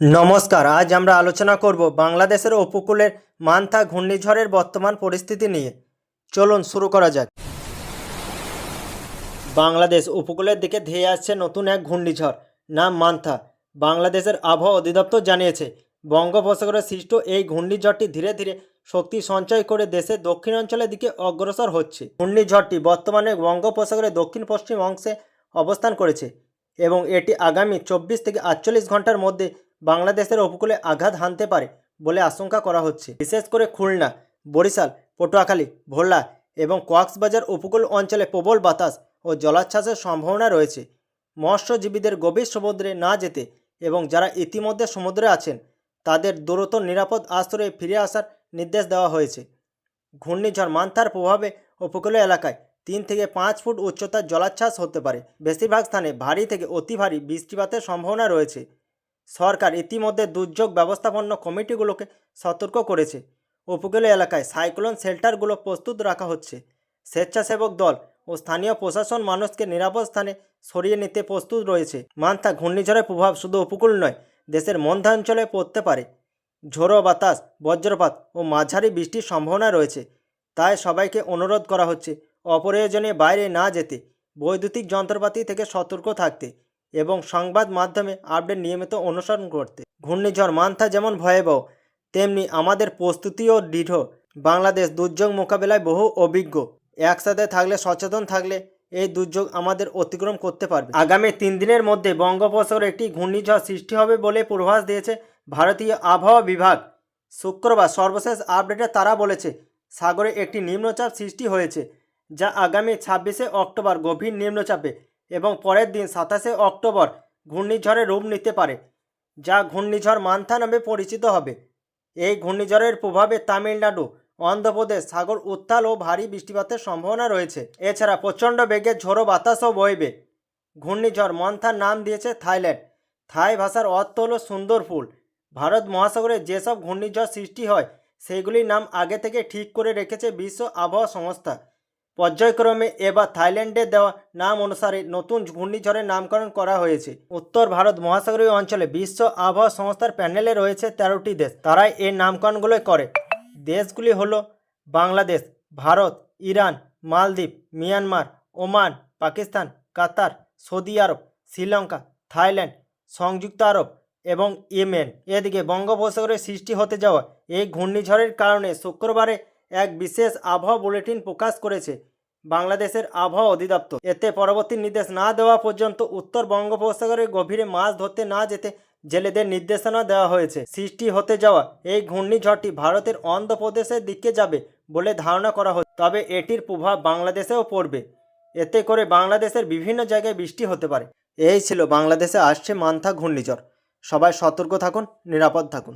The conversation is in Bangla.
নমস্কার, আজ আমরা আলোচনা করব বাংলাদেশের উপকূলের মান্থা ঘূর্ণিঝড়ের বর্তমান পরিস্থিতি নিয়ে। চলুন, শুরু করা যাক। বাংলাদেশ উপকূলের দিকে ধেয়ে আসছে নতুন এক ঘূর্ণিঝড়, নাম মান্থা। বাংলাদেশের আবহাওয়া অধিদপ্তর জানিয়েছে, বঙ্গোপসাগরে সৃষ্ট এই ঘূর্ণিঝড়টি ধীরে ধীরে শক্তি সঞ্চয় করে দেশের দক্ষিণাঞ্চলের দিকে অগ্রসর হচ্ছে। ঘূর্ণিঝড়টি বর্তমানে বঙ্গোপসাগরের দক্ষিণ পশ্চিম অংশে অবস্থান করেছে এবং এটি আগামী চব্বিশ থেকে আটচল্লিশ ঘণ্টার মধ্যে বাংলাদেশের উপকূলে আঘাত হানতে পারে বলে আশঙ্কা করা হচ্ছে। বিশেষ করে খুলনা, বরিশাল, পটুয়াখালী, ভোলা এবং কক্সবাজার উপকূল অঞ্চলে প্রবল বাতাস ও জলাচ্ছ্বাসের সম্ভাবনা রয়েছে। মৎস্যজীবীদের গভীর সমুদ্রে না যেতে এবং যারা ইতিমধ্যে সমুদ্রে আছেন, তাদের দ্রুত নিরাপদ আশ্রয়ে ফিরে আসার নির্দেশ দেওয়া হয়েছে। ঘূর্ণিঝড় মান্থার প্রভাবে উপকূলীয় এলাকায় তিন থেকে পাঁচ ফুট উচ্চতার জলাচ্ছ্বাস হতে পারে। বেশিরভাগ স্থানে ভারী থেকে অতি ভারী বৃষ্টিপাতের সম্ভাবনা রয়েছে। সরকার ইতিমধ্যে দুর্যোগ ব্যবস্থাপন্ন কমিটিগুলোকে সতর্ক করেছে। উপকূলীয় এলাকায় সাইক্লোন শেল্টারগুলো প্রস্তুত রাখা হচ্ছে। স্বেচ্ছাসেবক দল ও স্থানীয় প্রশাসন মানুষকে নিরাপদ স্থানে সরিয়ে নিতে প্রস্তুত রয়েছে। মান্থা ঘূর্ণিঝড়ের প্রভাব শুধু উপকূল নয়, দেশের মধ্যাঞ্চলে পড়তে পারে। ঝোড়ো বাতাস, বজ্রপাত ও মাঝারি বৃষ্টির সম্ভাবনা রয়েছে। তাই সবাইকে অনুরোধ করা হচ্ছে, অপ্রয়োজনে বাইরে না যেতে, বৈদ্যুতিক যন্ত্রপাতি থেকে সতর্ক থাকতে। এবং সংবাদ মাধ্যমে আপডেট নিয়মিত অনুসরণ করতে। ঘূর্ণিঝড় মান্থা যেমন ভয়াবহ, তেমনি আমাদের প্রস্তুতিও দৃঢ়। বাংলাদেশ দুর্যোগ মোকাবেলায় বহু অভিজ্ঞ। একসাথে থাকলে, সচেতন থাকলে এই দুর্যোগ আমাদের অতিক্রম করতে পারবে। আগামী তিন দিনের মধ্যে বঙ্গোপসাগরে একটি ঘূর্ণিঝড় সৃষ্টি হবে বলে পূর্বাভাস দিয়েছে ভারতীয় আবহাওয়া বিভাগ। শুক্রবার সর্বশেষ আপডেটে তারা বলেছে, সাগরে একটি নিম্নচাপ সৃষ্টি হয়েছে, যা আগামী ছাব্বিশে অক্টোবর গভীর নিম্নচাপে এবং পরের দিন সাতাশে অক্টোবর ঘূর্ণিঝড়ে রূপ নিতে পারে, যা ঘূর্ণিঝড় মান্থা নামে পরিচিত হবে। এই ঘূর্ণিঝড়ের প্রভাবে তামিলনাড়ু, অন্ধ্রপ্রদেশ, সাগর উত্তাল ও ভারী বৃষ্টিপাতের সম্ভাবনা রয়েছে। এছাড়া প্রচণ্ড বেগে ঝোড়ো বাতাসও বইবে। ঘূর্ণিঝড় মন্থার নাম দিয়েছে থাইল্যান্ড। থাই ভাষার অর্থ হলো সুন্দর ফুল। ভারত মহাসাগরে যেসব ঘূর্ণিঝড় সৃষ্টি হয় সেগুলির নাম আগে থেকে ঠিক করে রেখেছে বিশ্ব আবহাওয়া সংস্থা। পর্যায়ক্রমে এবার থাইল্যান্ডে দেওয়া নাম অনুসারে নতুন ঘূর্ণিঝড়ের নামকরণ করা হয়েছে। উত্তর ভারত মহাসাগরীয় অঞ্চলে বিশ্ব আবহাওয়া সংস্থার প্যানেলে রয়েছে তেরোটি দেশ। তারাই এর নামকরণগুলো করে। দেশগুলি হলো বাংলাদেশ, ভারত, ইরান, মালদ্বীপ, Myanmar, Oman, Pakistan, Qatar, Saudi Arab, Sri Lanka, Thailand, সংযুক্ত আরব এবং ইয়েমেন। এদিকে বঙ্গোপসাগরে সৃষ্টি হতে যাওয়া এই ঘূর্ণিঝড়ের কারণে শুক্রবারে এক বিশেষ আবহাওয়া বুলেটিন প্রকাশ করেছে বাংলাদেশের আবহাওয়া অধিদপ্তর। এতে পরবর্তী নির্দেশ না দেওয়া পর্যন্ত উত্তর বঙ্গোপসাগরের গভীরে মাছ ধরতে না যেতে জেলেদের নির্দেশনা দেওয়া হয়েছে। সৃষ্টি হতে যাওয়া এই ঘূর্ণিঝড়টি ভারতের অন্ধ্রপ্রদেশের দিকে যাবে বলে ধারণা করা হচ্ছে। তবে এটির প্রভাব বাংলাদেশেও পড়বে। এতে করে বাংলাদেশের বিভিন্ন জায়গায় বৃষ্টি হতে পারে। এই ছিল বাংলাদেশে আসছে মান্থা ঘূর্ণিঝড়। সবাই সতর্ক থাকুন, নিরাপদ থাকুন।